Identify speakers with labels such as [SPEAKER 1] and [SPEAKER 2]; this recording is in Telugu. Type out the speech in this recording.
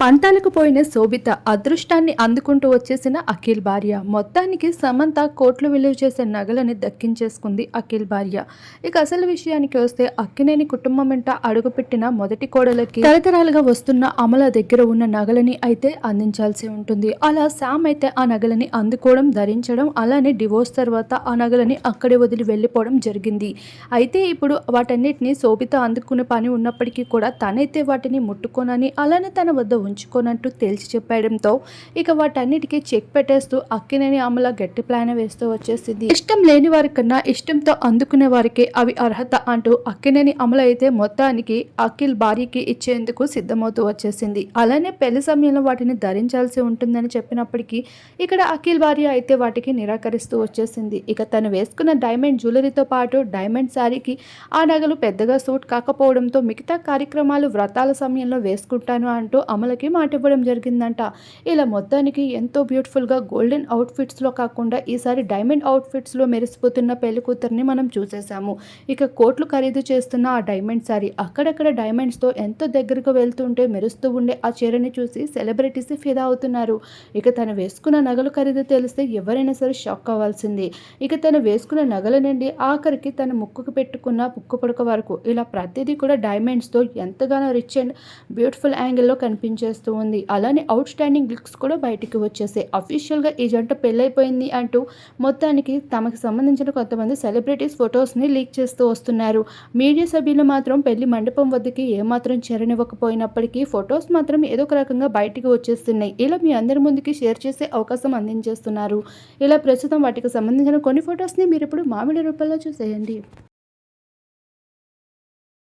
[SPEAKER 1] పంతాలకు పోయిన శోభిత అదృష్టాన్ని అందుకుంటూ వచ్చేసిన అఖిల్ భార్య. మొత్తానికి సమంత కోట్లు విలువ చేసే నగలని దక్కించేసుకుంది అఖిల్ భార్య. ఇక అసలు విషయానికి వస్తే అక్కినేని కుటుంబం వెంట అడుగుపెట్టిన మొదటి కోడలకి తరతరాలుగా వస్తున్న అమల దగ్గర ఉన్న నగలని అయితే అందించాల్సి ఉంటుంది. అలా శామ్ అయితే ఆ నగలని అందుకోవడం ధరించడం అలానే డివోర్స్ తర్వాత ఆ నగలని అక్కడే వదిలి వెళ్ళిపోవడం జరిగింది. అయితే ఇప్పుడు వాటన్నిటిని శోభిత అందుకునే పని ఉన్నప్పటికీ కూడా తనైతే వాటిని ముట్టుకోనని అలానే తన వద్ద ఉంచుకోనట్టు తేల్చి చెప్పడంతో ఇక వాటన్నిటికీ చెక్ పెట్టేస్తూ అక్కినేని అమల గట్టి ప్లాన్ వేస్తూ వచ్చేసింది. ఇష్టం లేని వారి కన్నా ఇష్టంతో అందుకునే వారికి అవి అర్హత అంటూ అక్కినేని అమల అయితే మొత్తానికి అఖిల్ భార్యకి ఇచ్చేందుకు సిద్ధమవుతూ వచ్చేసింది. అలానే పెళ్ళి సమయంలో వాటిని ధరించాల్సి ఉంటుందని చెప్పినప్పటికీ ఇక్కడ అఖిల్ భార్య అయితే వాటికి నిరాకరిస్తూ వచ్చేసింది. ఇక తను వేసుకున్న డైమండ్ జ్యువెలరీతో పాటు డైమండ్ శారీకి ఆ నగలు పెద్దగా సూట్ కాకపోవడంతో మిగతా కార్యక్రమాలు వ్రతాల సమయంలో వేసుకుంటాను అంటూ అమలకి మాట ఇవ్వడం జరిగిందంట. ఇలా మొత్తానికి ఎంతో బ్యూటిఫుల్గా గోల్డెన్ అవుట్ఫిట్స్లో కాకుండా ఈసారి డైమండ్ అవుట్ఫిట్స్లో మెరిసిపోతున్న పెళ్ళి కూతుర్ని మనం చూసేసాము ఇక కోట్లు ఖరీదు చేస్తున్న ఆ డైమండ్ సారీ అక్కడక్కడ డైమండ్స్తో ఎంతో దగ్గరకు వెళ్తుంటే మెరుస్తూ ఉండే ఆ చీరని చూసి సెలబ్రిటీస్ ఫిదా అవుతున్నారు. ఇక తను వేసుకున్న నగలు ఖరీదు తెలిస్తే ఎవరైనా సరే షాక్ అవ్వాల్సింది. ఇక తను వేసుకున్న నగల నుండి ఆఖరికి తన ముక్కుకు పెట్టుకున్న పుక్కు పడక వరకు ఇలా ప్రతిదీ కూడా డైమండ్స్తో ఎంతగానో రిచ్ అండ్ బ్యూటిఫుల్ యాంగిల్లో చేస్తూ ఉంది. అలానే అవుట్ స్టాండింగ్ లుక్స్ కూడా బయటికి వచ్చేసాయి. అఫీషియల్గా ఈ జంట పెళ్ళైపోయింది అంటూ మొత్తానికి తమకు సంబంధించిన కొంతమంది సెలబ్రిటీస్ ఫొటోస్ని లీక్ చేస్తూ వస్తున్నారు. మీడియా సభ్యులు మాత్రం పెళ్ళి మండపం వద్దకి ఏమాత్రం చేరనివ్వకపోయినప్పటికీ ఫొటోస్ మాత్రం ఏదో ఒక రకంగా బయటికి వచ్చేస్తున్నాయి. ఇలా మీ అందరి ముందుకి షేర్ చేసే అవకాశం అందించేస్తున్నారు. ఇలా ప్రస్తుతం వాటికి సంబంధించిన కొన్ని ఫొటోస్ని మీరు ఇప్పుడు మామిడి రూపంలో చూసేయండి.